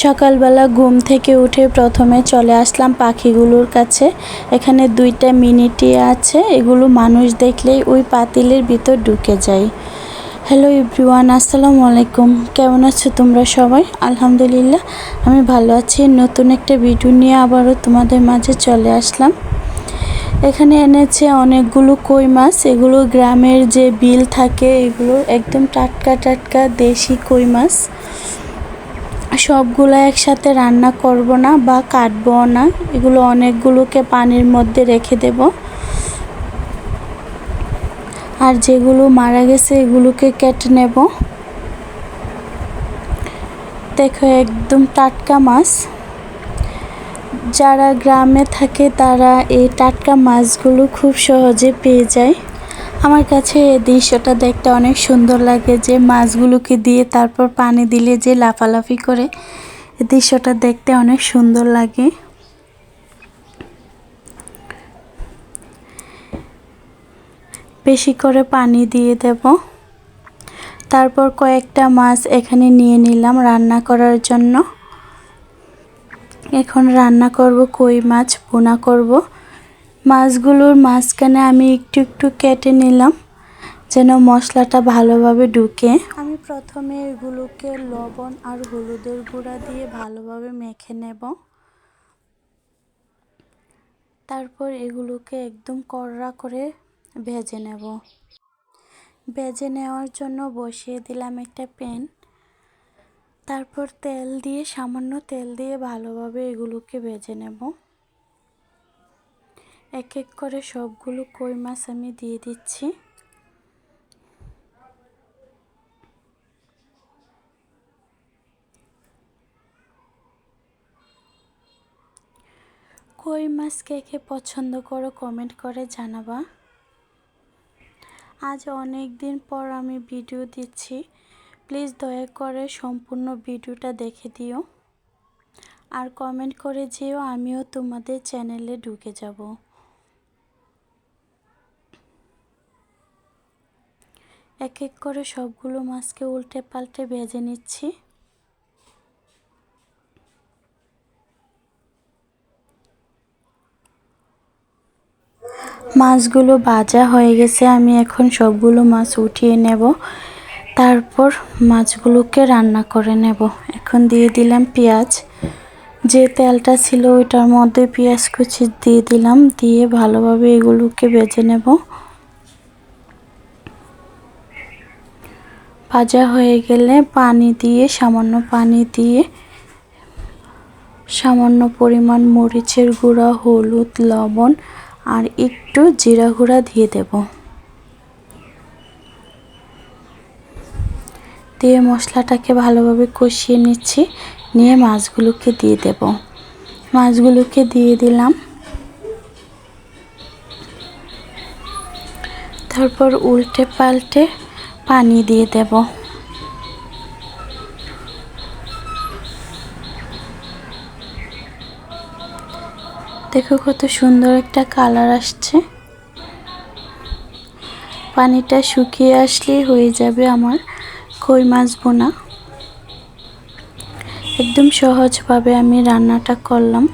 সকালবেলা ঘুম থেকে উঠে প্রথমে চলে আসলাম পাখিগুলোর কাছে। এখানে দুইটা মিনিটি আছে, এগুলো মানুষ দেখলেই ওই পাতিলের ভিতর ঢুকে যায়। হ্যালো ইব্রিওয়ান আসসালামু আলাইকুম। কেমন আছো তোমরা সবাই? আলহামদুলিল্লাহ, আমি ভালো আছি। নতুন একটা ভিডিও নিয়ে আবারও তোমাদের মাঝে চলে আসলাম। এখানে এনেছে অনেকগুলো কই মাছ। এগুলো গ্রামের যে বিল থাকে, এগুলো একদম টাটকা টাটকা দেশি কই মাছ। সবগুলো একসাথে রান্না করব না বা কাটবো না। এগুলো অনেকগুলোকে পানির মধ্যে রেখে দেব। আর যেগুলো মারা গেছে এগুলোকে কেটে নেব। দেখো, একদম টাটকা মাছ। যারা গ্রামে থাকে তারা এই টাটকা মাছগুলো খুব সহজে পেয়ে যায়। আমার কাছে এই দৃশ্যটা দেখতে অনেক সুন্দর লাগে যে মাছগুলোকে দিয়ে তারপর পানি দিলে যে লাফালাফি করে, এই দৃশ্যটা দেখতে অনেক সুন্দর লাগে। বেশি করে পানি দিয়ে দেব। তারপর কয়েকটা মাছ এখানে নিয়ে নিলাম রান্না করার জন্য। এখন রান্না করব কই মাছ পোনা করব। মাছগুলোর মাঝখানে আমি একটু একটু কেটে নিলাম, যেন মশলাটা ভালোভাবে ঢুকে। আমি প্রথমে এগুলোকে লবণ আর হলুদের গুঁড়া দিয়ে ভালোভাবে মেখে নেব। তারপর এগুলোকে একদম কড়া করে ভেজে নেব। ভেজে নেওয়ার জন্য বসিয়ে দিলাম একটা প্যান। তারপর তেল দিয়ে, সামান্য তেল দিয়ে ভালোভাবে এগুলোকে ভেজে নেব। এক এক করে সবগুলো কই মাছ আমি দিয়ে দিচ্ছি। কই মাছ কে কে পছন্দ করো কমেন্ট করে জানাবা। আজ অনেক দিন পর আমি ভিডিও দিচ্ছি। প্লিজ দয়া করে সম্পূর্ণ ভিডিওটা দেখে দিও। আর কমেন্ট করে যেও, আমিও তোমাদের চ্যানেলে ঢুকে যাব। এক এক করে সবগুলো মাছকে উল্টে পাল্টে ভেজে নিচ্ছি। মাছগুলো ভাজা হয়ে গেছে, আমি এখন সবগুলো মাছ উঠিয়ে নেব। তারপর মাছগুলোকে রান্না করে নেব। এখন দিয়ে দিলাম পেঁয়াজ। যে তেলটা ছিল ওইটার মধ্যে পেঁয়াজ কুচি দিয়ে দিলাম, দিয়ে ভালোভাবে এগুলোকে বেজে নেব। ভাজা হয়ে গেলে পানি দিয়ে, সামান্য পানি দিয়ে, সামান্য পরিমাণ মরিচের গুঁড়া, হলুদ, লবণ আর একটু জিরা গুঁড়া দিয়ে দেব। দিয়ে মশলাটাকে ভালোভাবে কষিয়ে নিচ্ছি। নিয়ে মাছগুলোকে দিয়ে দেব। মাছগুলোকে দিয়ে দিলাম। তারপর উল্টে পাল্টে পানি দিয়ে দেব। দেখো কত সুন্দর একটা কালার আসছে। পানিটা শুকিয়ে আসলেই হয়ে যাবে আমার কই মাছ বোনা। একদম সহজভাবে আমি রান্নাটা করলাম।